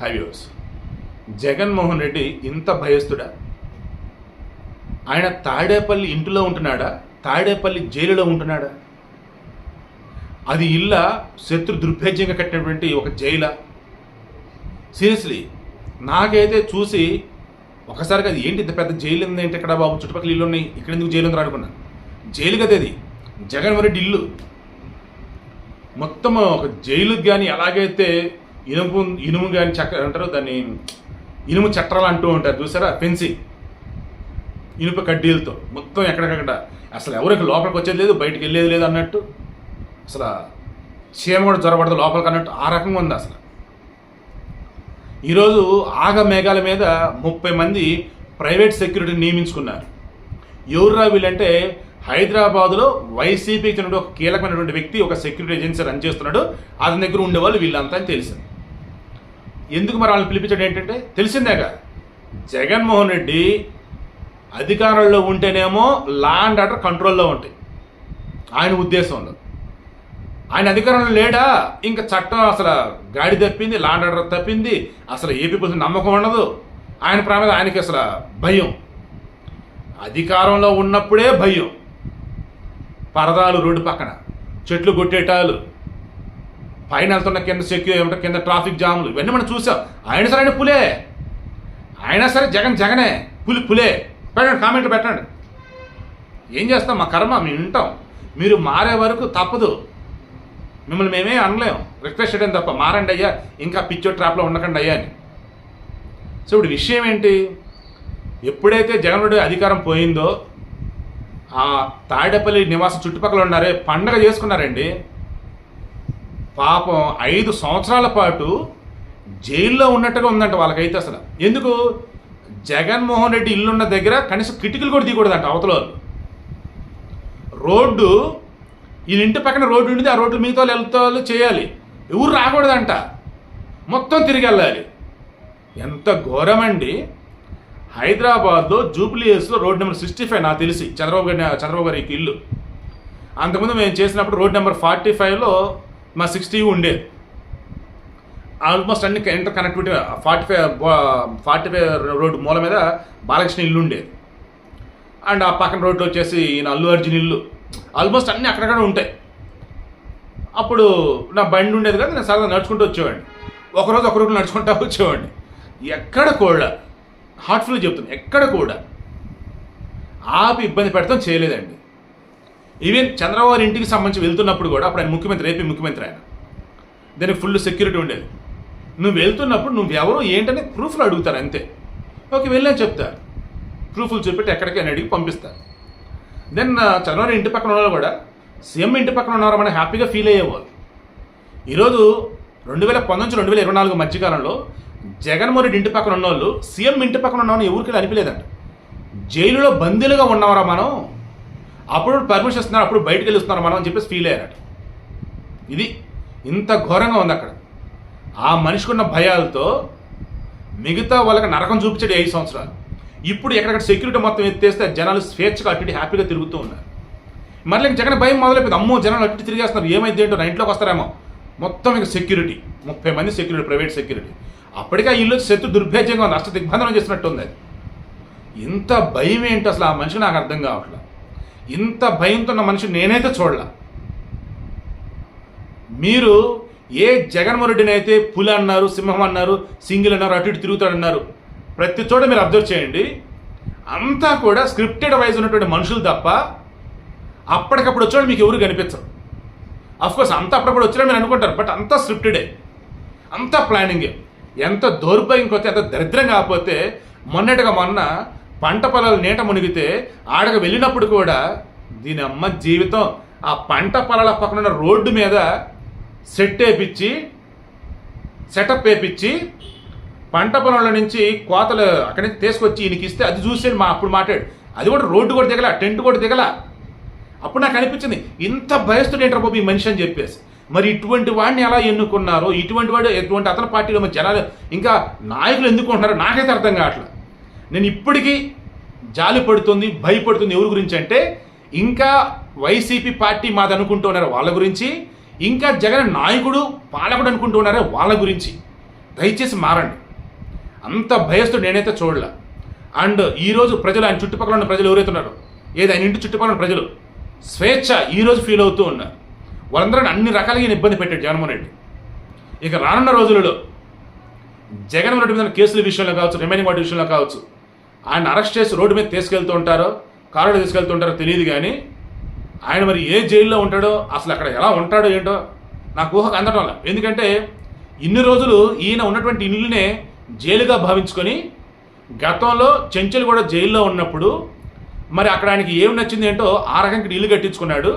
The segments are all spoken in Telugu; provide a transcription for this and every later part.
హై వ్యూస్ జగన్మోహన్ రెడ్డి ఇంత భయస్తుడా ఆయన తాడేపల్లి ఇంటిలో ఉంటున్నాడా? తాడేపల్లి జైలులో ఉంటున్నాడా? అది ఇల్ల శత్రు దుర్భేద్యంగా కట్టినటువంటి ఒక జైల? సీరియస్లీ నాకైతే చూసి ఒకసారిగా అది ఏంటి ఇంత పెద్ద జైలు ఉంది ఏంటి ఇక్కడ బాబు? చుట్టుపక్కల ఇల్లు ఉన్నాయి. ఇక్కడ ఎందుకు జైలు ఉందని అనుకున్నా. జైలు కదా అది జగన్మోహన్ రెడ్డి ఇల్లు. మొత్తం ఒక జైలుకి కానీ ఎలాగైతే ఇనుము ఇనుము కానీ చక్ర అంటారు దాన్ని ఇనుము చట్రాలు అంటూ ఉంటారు చూసారా? ఫెన్సింగ్ ఇనుప కడ్డీలతో మొత్తం ఎక్కడికక్కడ. అసలు ఎవరికి లోపలికి వచ్చేది లేదు బయటికి వెళ్ళేది లేదు అన్నట్టు. అసలు చీమ కూడా జ్వరపడదు లోపలికి అన్నట్టు ఆ రకంగా ఉంది అసలు. ఈరోజు ఆగ మేఘాల మీద ముప్పై మంది ప్రైవేట్ సెక్యూరిటీని నియమించుకున్నారు. ఎవర్రా వీళ్ళంటే హైదరాబాద్లో వైసీపీకి చెందిన ఒక కీలకమైనటువంటి వ్యక్తి ఒక సెక్యూరిటీ ఏజెన్సీ రన్ చేస్తున్నాడు. అతని దగ్గర ఉండేవాళ్ళు వీళ్ళంతా అని తెలిసింది. ఎందుకు మరి వాళ్ళని పిలిపించడం ఏంటంటే తెలిసిందేగా. జగన్మోహన్ రెడ్డి అధికారంలో ఉంటేనేమో లా అండ్ ఆర్డర్ కంట్రోల్లో ఉంటాయి. ఆయన ఉద్దేశంలో. ఆయన అధికారంలో లేడా? ఇంకా చట్టం అసలు గాడి తప్పింది లా అండ్ ఆర్డర్ తప్పింది. అసలు ఏపీ పీపుల్స్ నమ్మకం ఉండదు. ఆయన ప్రాణం ఆయనకి అసలు భయం. అధికారంలో ఉన్నప్పుడే భయం. పరదాలు రోడ్డు పక్కన. చెట్లు కొట్టేటాలు. పైన వెళ్తున్న కింద సెక్యూ ఏమంటే కింద ట్రాఫిక్ జాములు ఇవన్నీ మనం చూసాం. ఆయన సరే ఆయన పులే. అయినా సరే జగన్ జగనే. పులి పులే. పెట్టండి కామెంట్లు పెట్టండి. ఏం చేస్తాం? మా కర్మ మేము వింటాం. మీరు మారే వరకు తప్పదు. మిమ్మల్ని మేమే అనలేం. రిక్వెస్ట్ చేయడం తప్ప మారండి అయ్యా. ఇంకా పిచ్చో ట్రాప్లో ఉండకండి అయ్యా అని. సో ఇప్పుడు విషయం ఏంటి? ఎప్పుడైతే జగన్ అధికారం పోయిందో ఆ తాడేపల్లి నివాసం చుట్టుపక్కల ఉన్నారే పండగ చేసుకున్నారండి. పాపం ఐదు సంవత్సరాల పాటు జైల్లో ఉన్నట్టుగా ఉందంట వాళ్ళకైతే అసలు. ఎందుకు? జగన్మోహన్ రెడ్డి ఇల్లున్న దగ్గర కనీసం కిటికీలు కూడా దిగకూడదంట అవతల రోడ్డు ఈ ఇంటి పక్కన రోడ్డు ఉండింది ఆ రోడ్డు మిగతా వాళ్ళు వెళ్తా వాళ్ళు చేయాలి. ఎవరు రాకూడదంట. మొత్తం తిరిగి వెళ్ళాలి. ఎంత ఘోరమండి. హైదరాబాద్లో జూబ్లీ హిల్స్లో రోడ్ నెంబర్ సిక్స్టీ ఫైవ్ నాకు తెలిసి చంద్రబాబు గారి చంద్రబాబు గారికి ఇల్లు. అంతకుముందు మేము చేసినప్పుడు రోడ్ నెంబర్ ఫార్టీ ఫైవ్లో మా సిక్స్టీ ఉండేది ఆల్మోస్ట్ అన్ని inter connectivity forty five forty five road మూల మీద బాలకృష్ణ ఇల్లు ఉండేది అండ్ ఆ పక్కన రోడ్డు వచ్చేసి ఈయన అల్లు అర్జున్ ఇల్లు. ఆల్మోస్ట్ అన్నీ అక్కడక్కడ ఉంటాయి. అప్పుడు నా బండి ఉండేది కదా నేను సరదా నడుచుకుంటూ వచ్చేవాడిని. ఒకరోజు ఒక రోజు నడుచుకుంటూ వచ్చేవాడిని. ఎక్కడ కూడా హార్ట్ఫుల్ చెప్తుంది ఎక్కడ కూడా ఆపి ఇబ్బంది పెడతాం చేయలేదండి. ఈవెన్ చంద్రబాబు గారి ఇంటికి సంబంధించి వెళ్తున్నప్పుడు కూడా అప్పుడు ఆయన ముఖ్యమంత్రి ఏపీ ముఖ్యమంత్రి ఆయన. దానికి ఫుల్ సెక్యూరిటీ ఉండేది. నువ్వు వెళ్తున్నప్పుడు నువ్వు ఎవరు ఏంటనే ప్రూఫ్లు అడుగుతారు అంతే. ఓకే వెళ్ళని చెప్తారు. ప్రూఫ్లు చూపెట్టి ఎక్కడికైనా అడిగి పంపిస్తారు. దెన్ చంద్రబాబు uh, ఇంటి పక్కన ఉన్న వాళ్ళు కూడా సీఎం ఇంటి పక్కన ఉన్నారు మనం హ్యాపీగా ఫీల్ అయ్యేవాళ్ళు. ఈరోజు రెండు వేల పంతొమ్మిది రెండు వేల ఇరవై నాలుగు మధ్యకాలంలో జగన్మోహన్ రెడ్డి ఇంటి పక్కన ఉన్నవాళ్ళు సీఎం ఇంటి పక్కన ఉన్నామని ఎవరికి అనిపించలేదంట. జైలులో బందీలుగా ఉన్నామరా మనం? అప్పుడు పర్మిషన్ ఇస్తున్నారు అప్పుడు బయటకు వెళ్ళిస్తున్నారు మనం అని చెప్పేసి ఫీల్ అయ్యారట. ఇది ఇంత ఘోరంగా ఉంది అక్కడ. ఆ మనిషికి ఉన్న భయాలతో మిగతా వాళ్ళకి నరకం చూపించాడు ఐదు సంవత్సరాలు. ఇప్పుడు ఎక్కడెక్కడ సెక్యూరిటీ మొత్తం ఎత్తేస్తే జనాలు స్వేచ్ఛగా అటు హ్యాపీగా తిరుగుతూ ఉన్నారు. మళ్ళీ ఇంక జగన్ భయం మొదలైపోయింది. అమ్మో జనాలు అటు తిరిగేస్తున్నారు. ఏమైంది ఏంటో నా ఇంట్లోకి వస్తారేమో. మొత్తం ఇక సెక్యూరిటీ ముప్పై మంది సెక్యూరిటీ ప్రైవేట్ సెక్యూరిటీ అప్పటికే ఇల్లు శత్రు దుర్భేద్యంగా ఉంది. అష్ట దిగ్బంధనం చేసినట్టు ఉంది అది. ఇంత భయం ఏంటి అసలు? ఆ మనిషి నాకు అర్థం కావట్లేదు. ఇంత భయంతో ఉన్న మనిషి నేనైతే చూడలా. మీరు ఏ జగన్మోహన్ రెడ్డిని అయితే పులి అన్నారు సింహం అన్నారు సింగిల్ అన్నారు అటు ఇటు తిరుగుతాడన్నారు ప్రతి చోట మీరు అబ్జర్వ్ చేయండి. అంతా కూడా స్క్రిప్టెడ్ వైజ్ ఉన్నటువంటి మనుషులు తప్ప అప్పటికప్పుడు వచ్చాడు మీకు ఎవరు కనిపించరు. కోర్స్ అంతా అప్పుడప్పుడు వచ్చినా మీరు అనుకుంటారు బట్ అంతా స్క్రిప్టెడే. అంతా ప్లానింగే. ఎంత దౌర్భాగ్యం పోతే ఎంత దరిద్రం కాకపోతే మొన్నటిగా మొన్న పంట పొలాలు నీట మునిగితే ఆడకు వెళ్ళినప్పుడు కూడా దీని అమ్మ జీవితం ఆ పంట పొలాల పక్కన రోడ్డు మీద సెట్ వేపించి సెటప్ వేపించి పంట పొలంలో నుంచి కోతలు అక్కడి నుంచి తీసుకొచ్చి ఈయనకి ఇస్తే అది చూసి మా అప్పుడు మాట్లాడు. అది కూడా రోడ్డు కూడా దిగల టెంట్ కూడా దిగల. అప్పుడు నాకు అనిపించింది ఇంత భయస్తుడు ఏంట్రా బాబు ఈ మనిషి అని చెప్పేసి. మరి ఇటువంటి వాడిని ఎలా ఎన్నుకున్నారో ఇటువంటి వాడు ఎటువంటి అతని పార్టీలో మరి జనాలు ఇంకా నాయకులు ఎందుకుంటున్నారో నాకైతే అర్థం కావట్లేదు. నేను ఇప్పటికీ జాలి పడుతుంది భయపడుతుంది ఎవరి గురించి అంటే ఇంకా వైసీపీ పార్టీ మాది అనుకుంటున్నారు వాళ్ళ గురించి? ఇంకా జగన్ నాయకుడు పాలకుడు అనుకుంటున్నారే వాళ్ళ గురించి? దయచేసి మారండి. అంత భయస్తు నేనైతే చూడలే. అండ్ ఈరోజు ప్రజలు ఆయన చుట్టుపక్కల ఉన్న ప్రజలు ఎవరైతే ఉన్నారో ఏది ఆయన ఇంటి చుట్టుపక్కల ఉన్న ప్రజలు స్వేచ్ఛ ఈరోజు ఫీల్ అవుతూ ఉన్నారు వాళ్ళందరూ అన్ని రకాలుగా ఈయన ఇబ్బంది పెట్టాడు జగన్మోహన్ రెడ్డి. ఇక రానున్న రోజులలో జగన్మోహన్ రెడ్డి మీద కేసుల విషయంలో కావచ్చు రిమైనింగ్ వాటి విషయంలో కావచ్చు ఆయన అరెస్ట్ చేసి రోడ్డు మీద తీసుకెళ్తూ ఉంటారో కారులో తీసుకెళ్తూ ఉంటారో తెలియదు కానీ ఆయన మరి ఏ జైల్లో ఉంటాడో అసలు అక్కడ ఎలా ఉంటాడో ఏంటో నాకు ఊహకు అందడం వల్ల ఎందుకంటే ఇన్ని రోజులు ఈయన ఉన్నటువంటి ఇల్లునే జైలుగా భావించుకొని గతంలో చెంచులు కూడా జైల్లో ఉన్నప్పుడు మరి అక్కడ ఆయనకి ఏం నచ్చింది ఏంటో ఆ రకంగా ఇల్లు కట్టించుకున్నాడు.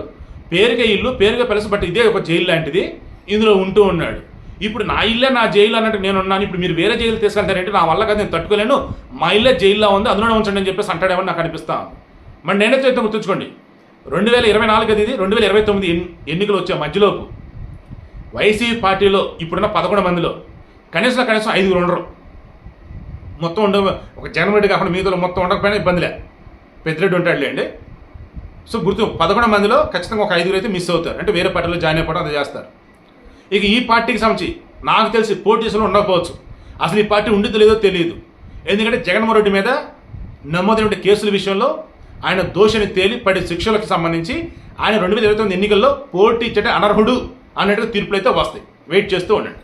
పేరుగా ఇల్లు పేరుగా పెలస బట్ ఇదే ఒక జైలు లాంటిది. ఇందులో ఉంటూ ఉన్నాడు. ఇప్పుడు నా ఇల్లే నా జైలు అన్నట్టు నేను ఉన్నాను ఇప్పుడు మీరు వేరే జైలు తీసుకెళ్తారంటే నా వల్ల కదా నేను తట్టుకోలేను. మా ఇల్లే జైల్లో ఉంది అందులోనే ఉంచండి అని చెప్పేసి అంటాడేమని నాకు అనిపిస్తా. మరి నేనైతే అయితే గుర్తుంచుకోండి. రెండు వేల ఇరవై నాలుగు అది ఇది రెండు వేల ఇరవై తొమ్మిది ఎన్నికలు వచ్చే మధ్యలోపు వైసీపీ పార్టీలో ఇప్పుడున్న పదకొండు మందిలో కనీసం కనీసం ఐదుగురు ఉండరు. మొత్తం ఉండ ఒక జగన్ కాకుండా మీదలో మొత్తం ఉండకపోయినా ఇబ్బందిలే. పెద్దరెడ్డి ఉంటాడులే అండి సో గుర్తు పదకొండు మందిలో ఖచ్చితంగా ఒక ఐదుగురు అయితే మిస్ అవుతారు. అంటే వేరే పార్టీలో జాయిన్ అయిపోవడం అది చేస్తారు. ఇక ఈ పార్టీకి సంబంధించి నాకు తెలిసి పోటీసులు ఉండకపోవచ్చు. అసలు ఈ పార్టీ ఉండిద్దో లేదో తెలియదు. ఎందుకంటే జగన్మోహన్ రెడ్డి మీద నమోదైన కేసుల విషయంలో ఆయన దోషిని తేలి పడే శిక్షలకు సంబంధించి ఆయన రెండు వేల ఇరవై తొమ్మిది ఎన్నికల్లో పోటీ ఇచ్చటే అనర్హుడు అన్నట్టుగా తీర్పులు అయితే వస్తాయి. వెయిట్ చేస్తూ ఉండండి.